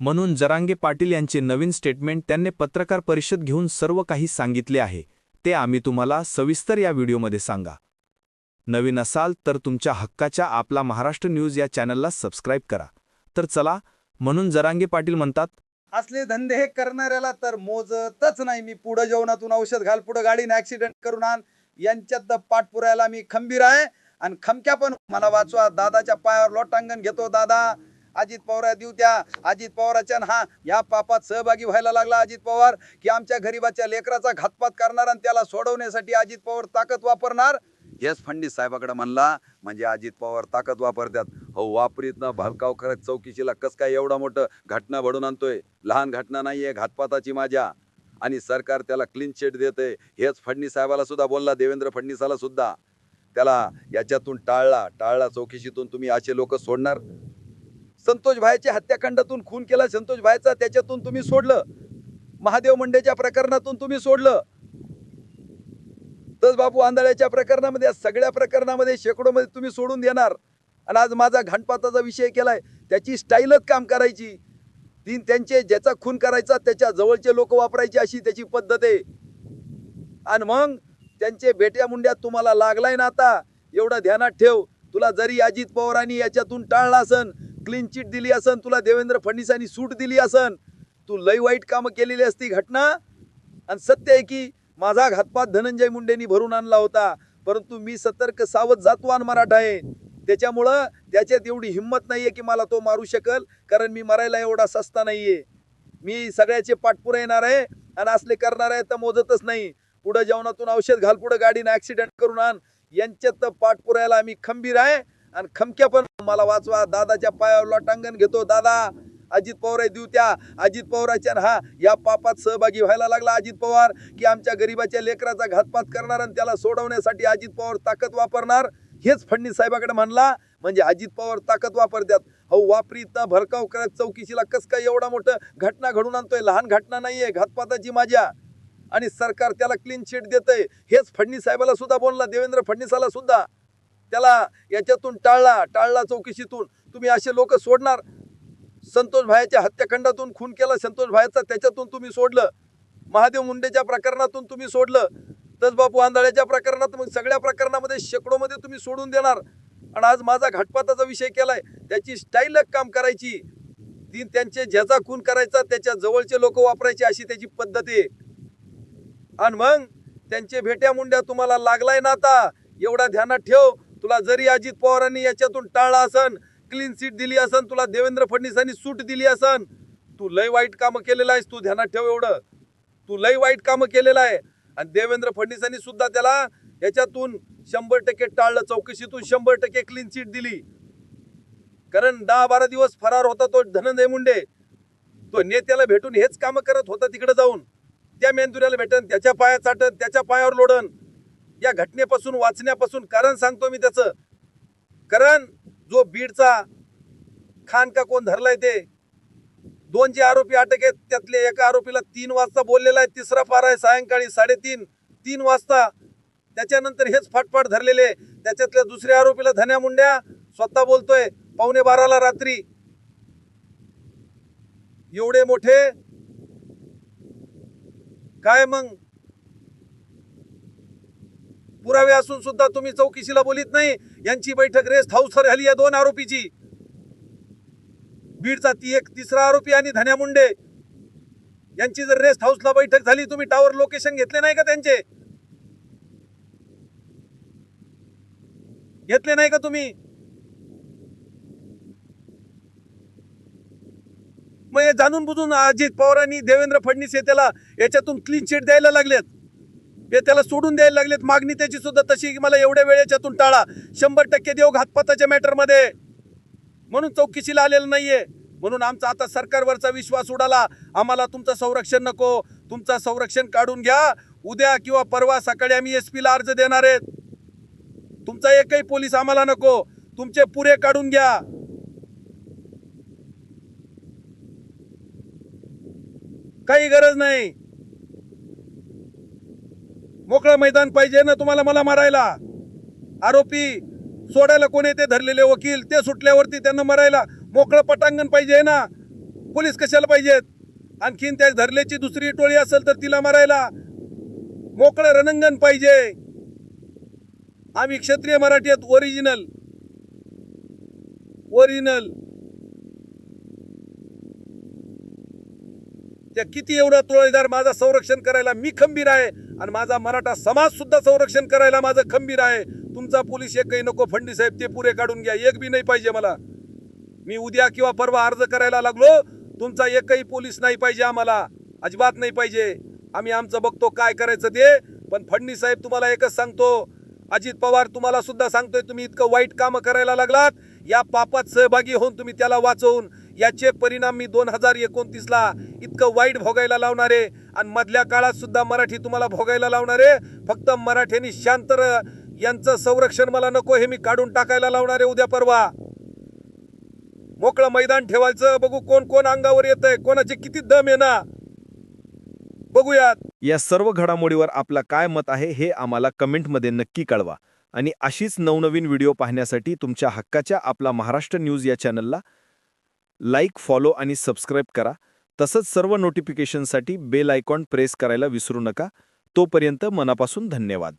म्हणून जरांगे पाटील यांचे नवीन स्टेटमेंट त्यांनी पत्रकार परिषद घेऊन सर्व काही सांगितले आहे. ते आम्ही तुम्हाला सविस्तर या व्हिडिओमध्ये सांगा. नवीन असाल तर तुमच्या हक्काच्या आपला महाराष्ट्र न्यूज या चॅनलला सबस्क्राईब करा. तर चला म्हणून जरांगे पाटील म्हणतात असले धंदे हे करणाऱ्याला तर मोजतच नाही. मी पुढं जेवणातून औषध घाल पुढं गाडीने ऍक्सिडेंट करून आण. यांच्यात पाठपुरायला मी खंबीर आहे. आणि खमक्या पण मला वाचवा. दादाच्या पायावर लोटांगण घेतो दादा. अजित पवार देऊ त्या अजित पवाराच्या हा या पापात सहभागी व्हायला लागला अजित पवार की आमच्या गरीबाच्या लेकराचा घातपात करणार आणि त्याला सोडवण्यासाठी अजित पवार ताकद वापरणार? हेच फडणीस साहेबाकडे म्हणला म्हणजे अजित पवार ताकद वापरतात. हो वापरीत ना भलकाव करत चौकशीला कस काय एवढा मोठं घटना घडून आणतोय? लहान घटना नाहीये घातपाताची माझ्या. आणि सरकार त्याला क्लीन चिट देते हेच फडणीस साहेबाला सुद्धा बोलला देवेंद्र फडणीसाला सुद्धा. त्याला याच्यातून टाळला. टाळला चौकशीतून तुम्ही असे लोक सोडणार? संतोष भाईच्या हत्याकांडातून खून केला संतोष भाईचा त्याच्यातून तुम्ही सोडलं. महादेव मंडेच्या प्रकरणातून तुम्ही सोडलं. तस बापू आंधळ्याच्या प्रकरणामध्ये या सगळ्या प्रकरणामध्ये शेकडोमध्ये तुम्ही सोडून देणार. आणि आज माझा घाणपाताचा विषय केलाय. त्याची स्टाईलच काम करायची. तीन त्यांचे ज्याचा खून करायचा त्याच्या जवळचे लोक वापरायचे अशी त्याची पद्धत आहे. आणि मग त्यांचे बेट्या मुंड्यात तुम्हाला लागलाय ना आता? एवढं ध्यानात ठेव. तुला जरी अजित पवारांनी याच्यातून टाळला असन क्लीन चिट दिली असन तुला देवेंद्र फडणवीसांनी सूट दिली असन तू लय वाईट कामं केलेली असती घटना. आणि सत्य आहे की माझा घातपात धनंजय मुंडेंनी भरून आणला होता परंतु मी सतर्क सावध जातवान मराठा आहे. त्याच्यामुळं त्याच्यात एवढी हिंमत आहे की मला तो मारू शकल कारण मी मरायला एवढा सस्ता नाही आहे मी सगळ्याचे पाठपुरा येणार आहे आणि असले करणार आहे तर मोजतच नाही. पुढं जेवणातून औषध घाल पुढं गाडीनं ॲक्सिडेंट करून आण. यांच्यात तर पाठपुरायला आम्ही खंबीर आहे. आणि खमक्या पण मला वाचवा. दादाच्या पायावर लोटांगण घेतो. दादा अजित पवार आहे देऊ त्या अजित पवाराच्या हा या पापात सहभागी व्हायला लागला अजित पवार की आमच्या गरीबाच्या लेकराचा घातपात करणार आणि त्याला सोडवण्यासाठी अजित पवार ताकद वापरणार? हेच फडणीस साहेबाकडे म्हणला. म्हणजे अजित पवार ताकद वापरतात हो वापरीत भरकाव करत चौकशीला कस काय एवढा मोठं घटना घडून आणतोय? लहान घटना नाहीये. घातपाताची माझ्या आणि सरकार त्याला क्लीन चिट देतंय. हेच फडणीस साहेबाला सुद्धा बोलला. देवेंद्र फडणीसाला सुद्धा. त्याला याच्यातून टाळला टाळला चौकशीतून. तुम्ही असे लोक सोडणार. संतोष भायाच्या हत्याकांडातून खून केला संतोष भायाचा त्याच्यातून तुम्ही सोडलं. महादेव मुंडेच्या प्रकरणातून तुम्ही सोडलं. तस बापू आंधळ्याच्या प्रकरणात मग सगळ्या प्रकरणामध्ये शेकडोमध्ये तुम्ही सोडून देणार. आणि आज माझा घाटपाताचा विषय केलाय. त्याची स्टाईलक काम करायची. ती त्यांचे ज्याचा खून करायचा त्याच्या जवळचे लोक वापरायचे अशी त्याची पद्धत आहे. आणि मग त्यांचे भेट्या मुंड्या तुम्हाला लागलाय ना आता? एवढा ध्यानात ठेव. तुला जरी अजित पवारांनी याच्यातून टाळला असन क्लीन सीट दिली असन तुला देवेंद्र फडणवीसांनी सूट दिली असन तू लय वाईट कामं केलेलं आहेस तू ध्यानात ठेव एवढं. तू लय वाईट कामं केलेलं आहे. आणि देवेंद्र फडणवीसांनी सुद्धा त्याला याच्यातून शंभर टक्के टाळलं चौकशीतून शंभर टक्के क्लीन सीट दिली. कारण दहा बारा दिवस फरार होता तो धनंजय मुंडे. तो नेत्याला भेटून हेच कामं करत होता तिकडे जाऊन. त्या मेंदुऱ्याला भेटन त्याच्या पाया चाटन त्याच्या पायावर लोडन. या घटनेपासून वाचण्यापासून कारण सांगतो मी त्याचं. कारण जो बीडचा खान का कोण धरलाय ते दोन जे आरोपी अटक आहेत त्यातले एका आरोपीला तीन वाजता बोललेला आहे तिसरा पार आहे सायंकाळी साडेतीन तीन वाजता. त्याच्यानंतर हेच फाटफाट धरलेले त्याच्यातल्या दुसऱ्या आरोपीला धन्या मुंड्या स्वतः बोलतोय पावणे बाराला रात्री. एवढे मोठे? काय मग? पुरावे असून सुद्धा तुम्ही चौकशीला बोलित नाही. यांची बैठक रेस्ट हाऊसवर झाली या दोन आरोपीची. बीडचा ती एक तिसरा आरोपी आणि धन्या मुंडे. यांची जर रेस्ट हाऊसला बैठक झाली तुम्ही टावर लोकेशन घेतले नाही का त्यांचे? घेतले नाही का तुम्ही? मग हे जाणून बुजून अजित पवारांनी देवेंद्र फडणवीस हे त्याला याच्यातून क्लीन चिट द्यायला लागलेत. हे त्याला सोडून द्यायला लागलेत. मागणी त्याची सुद्धा तशी की मला एवढ्या वेळेच्यातून टाळा. शंभर टक्के देव घातपाताच्या मॅटरमध्ये. म्हणून चौकशीला आलेलं नाहीये. म्हणून आमचा आता सरकारवरचा विश्वास उडाला. आम्हाला तुमचं संरक्षण नको. तुमचं संरक्षण काढून घ्या. उद्या किंवा परवा सकाळी आम्ही एस पीला अर्ज देणार आहेत. तुमचा एकही पोलीस आम्हाला नको. तुमचे पुरे काढून घ्या. काही गरज नाही. मोकळं मैदान पाहिजे ना तुम्हाला मला मारायला? आरोपी सोडायला कोण येते? धरलेले वकील ते सुटल्यावरती त्यांना मरायला मोकळं पटांगण पाहिजे ना? पोलीस कशाला पाहिजेत? आणखीन त्या धरल्याची दुसरी टोळी असेल तर तिला मारायला मोकळं रणंगण पाहिजे. आम्ही क्षत्रिय मराठी आहेत ओरिजिनल ओरिजिनल त्या किती एवढा तोळीदार माझा संरक्षण करायला मी खंबीर आहे. आणि माझा मराठा समाज सुद्धा संरक्षण करायला माझं खंबीर आहे. तुमचा पोलीस एकही नको फंडी साहेब ते पुरे काढून घ्या. एक बी नाही पाहिजे मला. मी उद्या किंवा परवा अर्ज करायला लागलो तुमचा एकही पोलीस नाही पाहिजे आम्हाला. अजिबात नाही पाहिजे. आम्ही आमचं बघतो काय करायचं ते. पण फडणीस साहेब तुम्हाला एकच सांगतो. अजित पवार तुम्हाला सुद्धा सांगतोय तुम्ही इतकं वाईट कामं करायला लागलात. या पापात सहभागी होऊन तुम्ही त्याला वाचवून याचे परिणाम मी दोन हजार एकोणतीसला इतकं वाईट भोगायला लावणारे आणि मधल्या काळात सुद्धा मराठी तुम्हाला भोगायला लावणारे फक्त मराठ्यांनी शांत यांचं संरक्षण मला नको हे मी काढून टाकायला लावणारे उद्या परवा. मोकळं मैदान ठेवायचं. बघू कोण कोण अंगावर येत आहे कोणाचे किती दम आहे ना? बघूयात. या सर्व घडामोडीवर आपला काय मत आहे हे आम्हाला कमेंटमध्ये नक्की कळवा. आणि अशीच नवनवीन व्हिडिओ पाहण्यासाठी तुमच्या हक्काच्या आपला महाराष्ट्र न्यूज या चॅनलला लाईक फॉलो आणि सबस्क्राईब करा. तसंच सर्व नोटिफिकेशनसाठी बेल आयकॉन प्रेस करायला विसरू नका. तोपर्यंत मनापासून धन्यवाद.